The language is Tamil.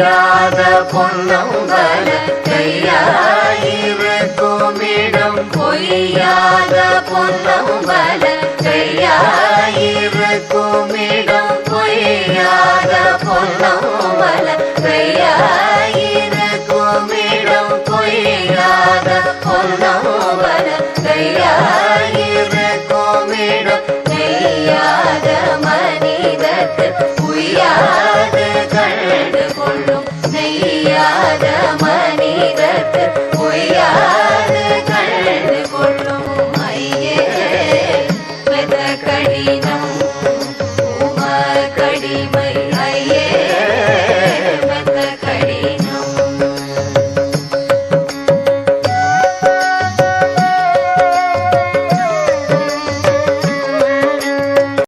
இல்லாத பொன்னம் வர கையாயிருக்குமிடம் பொய்யாத பொன்னம் வர கையாயிருக்குமிடம் பொய்யாத பொன்னம் வர கையாயிருக்குமிடம் பொய்யாத பொன்னம் வர கையா 嘿。